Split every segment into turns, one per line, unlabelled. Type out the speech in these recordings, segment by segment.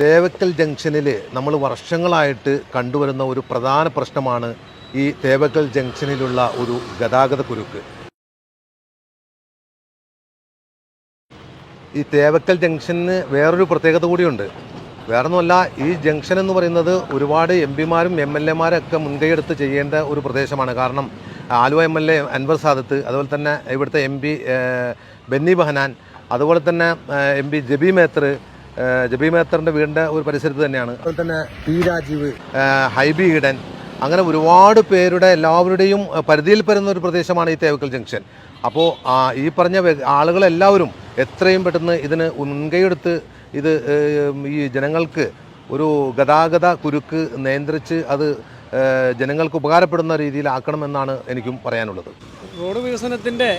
തേവക്കൽ ജംഗ്ഷനിൽ നമ്മൾ വർഷങ്ങളായിട്ട് കണ്ടുവരുന്ന ഒരു പ്രധാന പ്രശ്നമാണ് ഈ തേവക്കൽ ജംഗ്ഷനിലുള്ള ഒരു ഗതാഗത കുരുക്ക്. ഈ തേവക്കൽ ജംഗ്ഷന് വേറൊരു പ്രത്യേകത കൂടിയുണ്ട്. വേറൊന്നുമല്ല ഈ ജംഗ്ഷൻ എന്ന് പറയുന്നത് ഒരുപാട് എം പിമാരും എം എൽ എമാരൊക്കെ മുൻകൈയെടുത്ത് ചെയ്യേണ്ട ഒരു പ്രദേശമാണ്. കാരണം Aluva M L A Anwar Sadath അതുപോലെ തന്നെ ഇവിടുത്തെ എം പി ബെന്നി ബഹനാൻ അതുപോലെ തന്നെ എം പി ജബി മേത്തർ ജബി മേത്തറിന്റെ വീടിന്റെ ഒരു പരിസരത്ത് തന്നെയാണ്. അതുപോലെ തന്നെ പി രാജീവ്. ഹൈബി ഈഡൻ. അങ്ങനെ ഒരുപാട് പേരുടെ എല്ലാവരുടെയും പരിധിയിൽ പരുന്ന ഒരു പ്രദേശമാണ് ഈ തേവക്കൽ ജംഗ്ഷൻ. അപ്പോൾ ഈ പറഞ്ഞ ആളുകളെല്ലാവരും എത്രയും പെട്ടെന്ന് ഇതിന് മുൻകൈയെടുത്ത് ഇത് ഈ ജനങ്ങൾക്ക് ഒരു ഗതാഗത കുരുക്ക് നിയന്ത്രിച്ച് അത് ജനങ്ങൾക്ക് ഉപകാരപ്പെടുന്ന രീതിയിലാക്കണമെന്നാണ് എനിക്കും പറയാനുള്ളത്.
റോഡ് വികസനത്തിന്റെ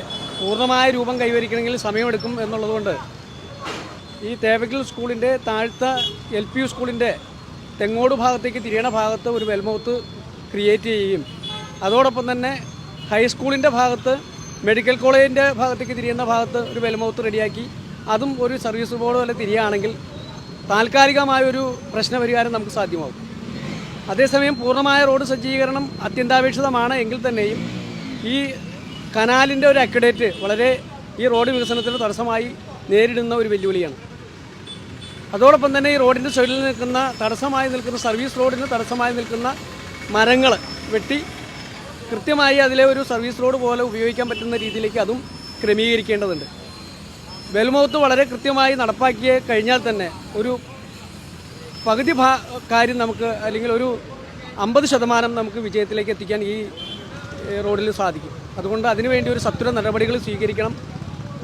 പൂർണമായ രൂപം കൈവരിക്കണമെങ്കിൽ സമയമെടുക്കും എന്നുള്ളതുകൊണ്ട് ഈ തേവകിൽ സ്കൂളിന്റെ താഴ്ത്ത എൽ പി യു സ്കൂളിന്റെ തെങ്ങോട് ഭാഗത്തേക്ക് തിരിയണ ഭാഗത്ത് ഒരു വെൽമൗത്ത് ക്രിയേറ്റ് ചെയ്യുകയും അതോടൊപ്പം തന്നെ ഹൈസ്കൂളിന്റെ ഭാഗത്ത് മെഡിക്കൽ കോളേജിന്റെ ഭാഗത്തേക്ക് തിരിയുന്ന ഭാഗത്ത് ഒരു വെൽമൗത്ത് റെഡിയാക്കി അതും ഒരു സർവീസ് ബോർഡ് പോലെ തിരിയുകയാണെങ്കിൽ താൽക്കാലികമായൊരു പ്രശ്നപരിഹാരം നമുക്ക് സാധ്യമാകും. അതേസമയം പൂർണമായ റോഡ് സജ്ജീകരണം അത്യന്താപേക്ഷിതമാണ് എങ്കിൽ തന്നെയും ഈ കനാലിന്റെ ഒരു അക്കഡേറ്റ് വളരെ ഈ റോഡ് വികസനത്തിന് തടസ്സമായി നേരിടുന്ന ഒരു വെല്ലുവിളിയാണ്. അതോടൊപ്പം തന്നെ ഈ റോഡിന്റെ സൈഡിൽ നിൽക്കുന്ന തടസ്സമായി നിൽക്കുന്ന സർവീസ് റോഡിന് തടസ്സമായി നിൽക്കുന്ന മരങ്ങൾ വെട്ടി കൃത്യമായി അതിലെ ഒരു സർവീസ് റോഡ് പോലെ ഉപയോഗിക്കാൻ പറ്റുന്ന രീതിയിലേക്ക് അതും ക്രമീകരിക്കേണ്ടതുണ്ട്. വെൽമൗത്ത് വളരെ കൃത്യമായി നടപ്പാക്കിയ കഴിഞ്ഞാൽ തന്നെ ഒരു പകുതി ഭാ കാര്യം നമുക്ക് അല്ലെങ്കിൽ ഒരു അമ്പത് ശതമാനം നമുക്ക് വിജയത്തിലേക്ക് എത്തിക്കാൻ ഈ റോഡിൽ സാധിക്കും. അതുകൊണ്ട് അതിനുവേണ്ടി ഒരു സത്വര നടപടികൾ സ്വീകരിക്കണം.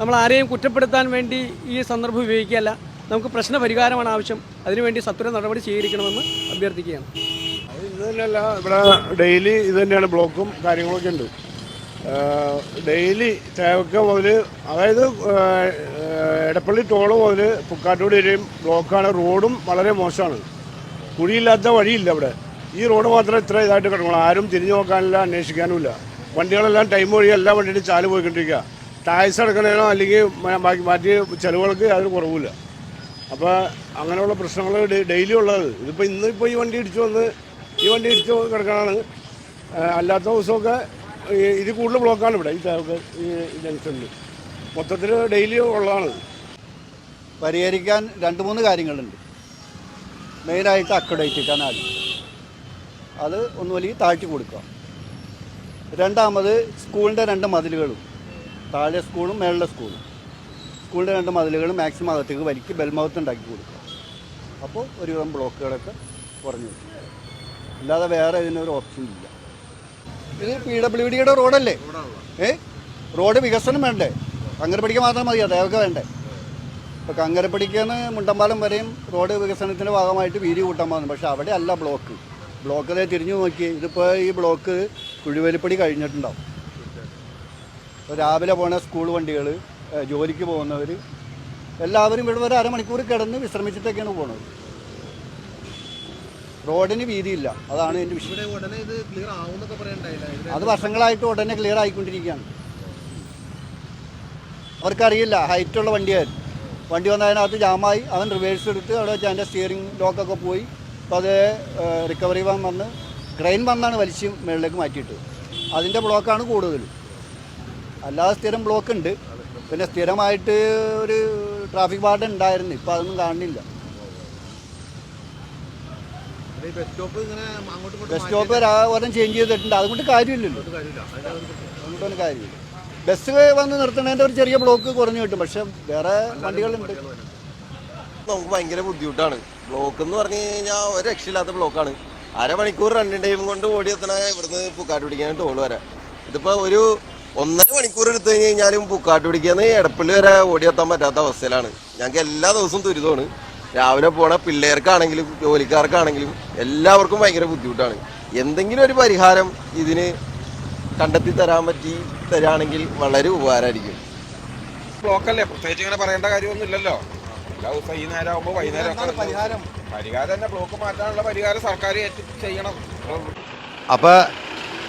നമ്മൾ ആരെയും കുറ്റപ്പെടുത്താൻ വേണ്ടി ഈ സന്ദർഭം ഉപയോഗിക്കുകയല്ല. നമുക്ക് പ്രശ്ന പരിഹാരമാണ് ആവശ്യം. അതിനുവേണ്ടി സത്വര നടപടി സ്വീകരിക്കണമെന്ന് അഭ്യർത്ഥിക്കുകയാണ്.
ഇത് തന്നെയല്ല ഇവിടെ ഡെയിലി ഇത് തന്നെയാണ് ബ്ലോക്കും കാര്യങ്ങളൊക്കെ ഉണ്ട്. ഡെയിലി തേവക്ക മുതൽ അതായത് എടപ്പള്ളി ടോൾ മുതൽ പുക്കാട്ടോട് വരെയും ബ്ലോക്കാണ്. റോഡും വളരെ മോശമാണ്. കുഴിയില്ലാത്ത വഴിയില്ല ഇവിടെ. ഈ റോഡ് മാത്രം ഇത്ര ഇതായിട്ട് കിടക്കണം. ആരും തിരിഞ്ഞു നോക്കാനില്ല അന്വേഷിക്കാനുമില്ല. വണ്ടികളെല്ലാം ടൈം വഴി എല്ലാ വണ്ടിയുടെ ചാൽ പോയിക്കൊണ്ടിരിക്കുക. ടാക്സ് അടക്കണേനോ അല്ലെങ്കിൽ ബാക്കി മാറ്റി ചിലവുകൾക്ക് അതിന് കുറവില്ല അപ്പോൾ അങ്ങനെയുള്ള പ്രശ്നങ്ങൾ ഡെയിലി ഉള്ളത്. ഇതിപ്പോൾ ഇന്നിപ്പോൾ ഈ വണ്ടി ഇടിച്ചു വന്ന് ഈ വണ്ടി ഇടിച്ചു കിടക്കാനാണ്. അല്ലാത്ത ദിവസമൊക്കെ ഇത് കൂടുതൽ ബ്ലോക്കാണ് ഇവിടെ ഈ ഈ ജംഗ്ഷനിൽ മൊത്തത്തിൽ ഡെയിലി ഉള്ളതാണ്.
പരിഹരിക്കാൻ രണ്ട് മൂന്ന് കാര്യങ്ങളുണ്ട്. മെയിനായിട്ട് അക്കഡേറ്റ് കനാൽ അത് ഒന്ന് വലിയ താഴ്ത്തി കൊടുക്കുക. രണ്ടാമത് സ്കൂളിന്റെ രണ്ട് മതിലുകളും. താഴെ സ്കൂളും മേളിലെ സ്കൂളും. സ്കൂളിന്റെ രണ്ട് മതിലുകൾ മാക്സിമം അകത്തേക്ക് വലിക്ക് ബെൽമൗത്ത് ഉണ്ടാക്കി കൊടുക്കുക അപ്പോൾ ഒരുവിധം ബ്ലോക്കുകളൊക്കെ കുറഞ്ഞു കിട്ടും. അല്ലാതെ വേറെ ഇതിനൊരു ഓപ്ഷൻ ഇല്ല. ഇത് പി ഡബ്ല്യു ഡിയുടെ റോഡല്ലേ? ഏ? റോഡ് വികസനം വേണ്ടേ? കങ്ങരപ്പടിക്ക് മാത്രം മതി അതൊക്കെ വേണ്ടേ? ഇപ്പോൾ കങ്ങരപ്പടിക്കുന്ന മുണ്ടമ്പാലം വരെയും റോഡ് വികസനത്തിന്റെ ഭാഗമായിട്ട് വീതി കൂട്ടാൻ പോകുന്നു പക്ഷേ അവിടെ അല്ല ബ്ലോക്ക്. ബ്ലോക്ക് അതേ തിരിഞ്ഞു നോക്കി. ഇതിപ്പോൾ ഈ ബ്ലോക്ക് കുഴിവലിപ്പടി കഴിഞ്ഞിട്ടുണ്ടാവും. രാവിലെ പോണ സ്കൂൾ വണ്ടികൾ ജോലിക്ക് പോകുന്നവർ എല്ലാവരും ഇവിടെ ഒരു അരമണിക്കൂർ കിടന്ന് വിശ്രമിച്ചിട്ടൊക്കെയാണ് പോകുന്നത് റോഡിന് വീതിയില്ല. അതാണ് എന്റെ വിഷയം. അത് വർഷങ്ങളായിട്ട് ഉടനെ ക്ലിയർ ആയിക്കൊണ്ടിരിക്കുകയാണ്. അവർക്കറിയില്ല ഹൈറ്റുള്ള വണ്ടിയായിരുന്നു. വണ്ടി വന്നതിനകത്ത് ജാമായി അവൻ റിവേഴ്സ് എടുത്ത് അവിടെ വെച്ച് അതിന്റെ സ്റ്റിയറിംഗ് ലോക്കൊക്കെ പോയി. അപ്പോൾ അത് റിക്കവറി വാൻ വന്ന് ക്രെയിൻ വന്നാണ് വലിച്ച് മുകളിലേക്ക് മാറ്റിയിട്ട് അതിന്റെ ബ്ലോക്കാണ് കൂടുതലും. അല്ലാതെ സ്ഥിരം ബ്ലോക്ക് ഉണ്ട്. പിന്നെ സ്ഥിരമായിട്ട് ഒരു ട്രാഫിക് വാർഡ് ഉണ്ടായിരുന്നു. ഇപ്പം അതൊന്നും കാണുന്നില്ല.
ബസ് സ്റ്റോപ്പ്
ഒരെണ്ണം ചേഞ്ച് ചെയ്തിട്ടുണ്ട്. അതുകൊണ്ട് കാര്യമില്ലല്ലോ. അതുകൊണ്ടൊന്നും കാര്യമില്ല. ബസ് വന്ന് നിർത്തണേന്റെ ഒരു ചെറിയ ബ്ലോക്ക് കുറഞ്ഞു കിട്ടും. പക്ഷെ വേറെ വണ്ടികളുണ്ട്.
നമുക്ക് ഭയങ്കര ബുദ്ധിമുട്ടാണ്. ബ്ലോക്ക് എന്ന് പറഞ്ഞു കഴിഞ്ഞാൽ ഒരു രക്ഷയില്ലാത്ത ബ്ലോക്കാണ് അരമണിക്കൂർ റണ്ണിങ് ടൈം കൊണ്ട് ഓടിയെത്തണ ഇവിടുന്ന് പൂക്കാട്ട് പിടിക്കാൻ ടോൾ വരെ ഇതിപ്പോൾ ഒരു ഒന്നര മണിക്കൂർ എടുത്തു കഴിഞ്ഞ് കഴിഞ്ഞാലും പൂക്കാട്ട് പിടിക്കാന്ന് എടപ്പള്ളി വരെ ഓടിയെത്താൻ പറ്റാത്ത അവസ്ഥയിലാണ്. ഞങ്ങൾക്ക് എല്ലാ ദിവസവും ദുരിതമാണ്. രാവിലെ പോണ പിള്ളേർക്കാണെങ്കിലും ജോലിക്കാർക്കാണെങ്കിലും എല്ലാവർക്കും ഭയങ്കര ബുദ്ധിമുട്ടാണ്. എന്തെങ്കിലും ഒരു പരിഹാരം ഇതിന് കണ്ടെത്തി തരാൻ പറ്റി തരാണെങ്കിൽ വളരെ ഉപകാരമായിരിക്കും.
ബ്ലോക്കല്ലേ? പ്രത്യേകിച്ച് ഇങ്ങനെ പറയേണ്ട കാര്യമൊന്നുമില്ലല്ലോ. എല്ലാ ദിവസം ഈ നേരം ആകുമ്പോൾ വൈകുന്നേരം
പരിഹാരം?
പരിഹാരം തന്നെ ബ്ലോക്ക് മാറ്റാനുള്ള പരിഹാരം സർക്കാർ ഏറ്റു ചെയ്യണം.
അപ്പോൾ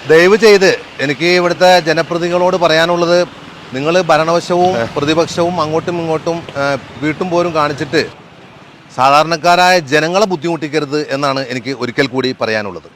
ദയവ് ചെയ്ത് എനിക്ക് ഇവിടുത്തെ ജനപ്രതിനിധികളോട് പറയാനുള്ളത് നിങ്ങൾ ഭരണവശവും പ്രതിപക്ഷവും അങ്ങോട്ടും ഇങ്ങോട്ടും വീട്ടും പോരും കാണിച്ചിട്ട് സാധാരണക്കാരായ ജനങ്ങളെ ബുദ്ധിമുട്ടിക്കരുത് എന്നാണ് എനിക്ക് ഒരിക്കൽ കൂടി പറയാനുള്ളത്.